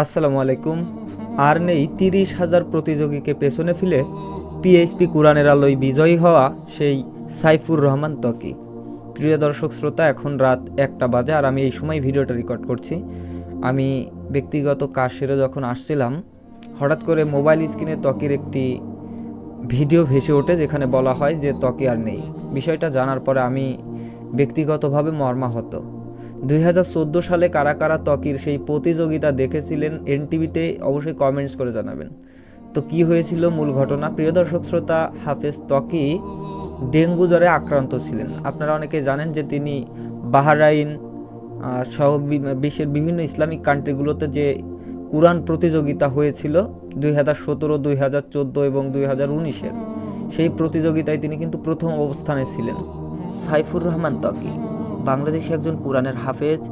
আসসালামু আলাইকুম। আর নেই, তিরিশ হাজার প্রতিযোগীকে পেছনে ফেলে পিএইচপি কোরআনের আলোয় বিজয়ী হওয়া সেই সাইফুর রহমান তকি প্রিয় দর্শক শ্রোতা, এখন রাত একটা বাজে আর আমি এই সময় ভিডিওটা রেকর্ড করছি। আমি ব্যক্তিগত কাজ সেরে যখন আসছিলাম, হঠাৎ করে মোবাইল স্ক্রিনে ত্বকের একটি ভিডিও ভেসে ওঠে যেখানে বলা হয় যে ত্বকি আর নেই। বিষয়টা জানার পরে আমি ব্যক্তিগতভাবে মর্মাহত। দুই হাজার চোদ্দ সালে কারা কারা ত্বকির সেই প্রতিযোগিতা দেখেছিলেন এনটিভিতে অবশ্যই কমেন্টস করে জানাবেন। তো কি হয়েছিল মূল ঘটনা? প্রিয় দর্শক শ্রোতা, হাফেজ ত্বকি ডেঙ্গু জ্বরে আক্রান্ত ছিলেন। আপনারা অনেকে জানেন যে তিনি বাহারাইন সহ বিশ্বের বিভিন্ন ইসলামিক কান্ট্রিগুলোতে যে কোরআন প্রতিযোগিতা হয়েছিল দুই হাজার সতেরো, দুই হাজার চোদ্দ এবং দুই হাজার উনিশের, সেই প্রতিযোগিতায় তিনি কিন্তু প্রথম অবস্থানে ছিলেন। সাইফুর রহমান ত্বকি। বাংলাদেশে একজন কোরআনের হাফেজ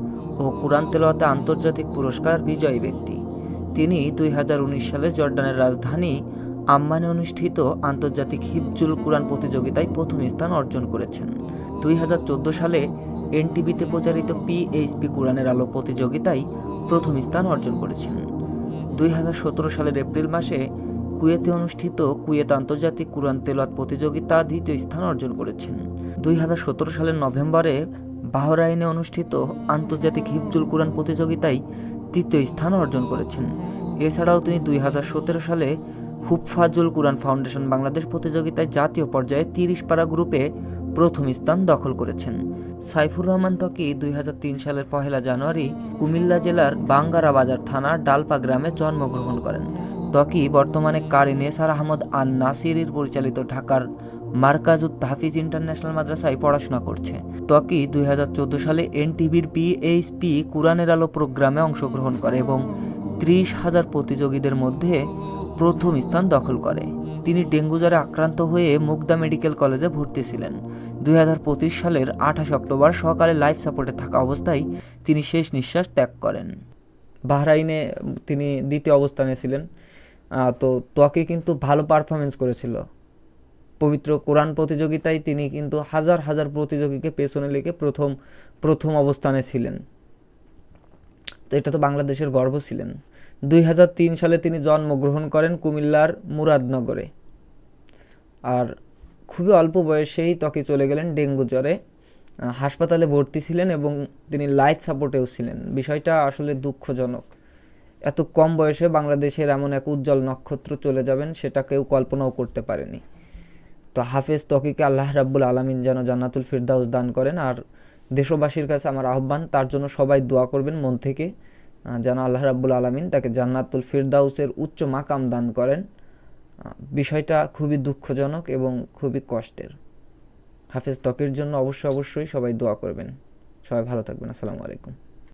ও কোরআন তেলাওয়াতে আন্তর্জাতিক পুরস্কার বিজয়ী ব্যক্তি। তিনি দুই হাজার উনিশ সালে জর্ডানের রাজধানী আম্মানে অনুষ্ঠিত আন্তর্জাতিক হিফজুল কোরআন প্রতিযোগিতায় প্রথম স্থান অর্জন করেছেন। দুই হাজার চোদ্দ সালে এনটিভিতে প্রচারিত পিএইচপি কোরআনের আলো প্রতিযোগিতায় প্রথম স্থান অর্জন করেছেন। দুই হাজার সতেরো সালের এপ্রিল মাসে কুয়েতে অনুষ্ঠিত কুয়েত আন্তর্জাতিক কোরআন তেলাওয়াত প্রতিযোগিতা দ্বিতীয় স্থান অর্জন করেছেন। দুই সালের নভেম্বরে বাহরাইনে অনুষ্ঠিত আন্তর্জাতিক হিফজুল কোরআন প্রতিযোগিতায় তৃতীয় স্থান অর্জন করেছেন। এছাড়াও তিনি দুই হাজার সতেরো সালে হুফফাজুল কোরআন ফাউন্ডেশন বাংলাদেশ প্রতিযোগিতায় জাতীয় পর্যায়ে তিরিশ পারা গ্রুপে প্রথম স্থান দখল করেছেন। সাইফুর রহমান ত্বকি দুই সালের পহেলা জানুয়ারি কুমিল্লা জেলার বাঙ্গারা বাজার থানার ডালপা গ্রামে জন্মগ্রহণ করেন। ত্বকি বর্তমানে কারি নেসার আহমদ আন নাসিরির পরিচালিত ঢাকার মার্কাজুত তাহফিজ ইন্টারন্যাশনাল মাদ্রাসায় পড়াশোনা করছে। ত্বকি দুই সালে এনটিভির পিএইচপি কুরআনের আলো প্রোগ্রামে অংশগ্রহণ করে এবং ত্রিশ হাজার প্রতিযোগীদের মধ্যে প্রথম স্থান দখল করে। তিনি ডেঙ্গু জ্বরে আক্রান্ত হয়ে মুগদা মেডিকেল কলেজে ভর্তি ছিলেন। দুই হাজার পঁচিশ সালের আঠাশ অক্টোবর সকালে লাইফ সাপোর্টে থাকা অবস্থায় তিনি শেষ নিঃশ্বাস ত্যাগ করেন। বাহরাইনে তিনি দ্বিতীয় অবস্থানে ছিলেন। তো ত্বকে কিন্তু ভালো পারফরমেন্স করেছিল। পবিত্র কোরআন প্রতিযোগিতায় তিনি কিন্তু হাজার হাজার প্রতিযোগীকে পেছনে লেগে প্রথম প্রথম অবস্থানে ছিলেন। তো এটা তো বাংলাদেশের গর্ব ছিলেন। দুই হাজার তিন সালে তিনি জন্মগ্রহণ করেন কুমিল্লার মুরাদনগরে। আর খুবই অল্প বয়সেই ত্বকে চলে গেলেন ডেঙ্গু জ্বরে। হাসপাতালে ভর্তি ছিলেন এবং তিনি লাইফ সাপোর্টেও ছিলেন। বিষয়টা আসলে দুঃখজনক। এত কম বয়সে বাংলাদেশের এমন এক উজ্জ্বল নক্ষত্র চলে যাবেন, সেটা কেউ কল্পনাও করতে পারেনি। তো হাফেজ তকিকে আল্লাহ রাব্বুল আলামিন যেন জান্নাতুল ফিরদাউস দান করেন। আর দেশবাসীর কাছে আমার আহ্বান, তার জন্য সবাই দোয়া করবেন মন থেকে যেন আল্লাহ রাব্বুল আলামিন তাকে জান্নাতুল ফিরদাউসের উচ্চ মাকাম দান করেন। বিষয়টা খুবই দুঃখজনক এবং খুবই কষ্টের। হাফেজ ত্বকের জন্য অবশ্যই অবশ্যই সবাই দোয়া করবেন। সবাই ভালো থাকবেন। আসসালামু আলাইকুম।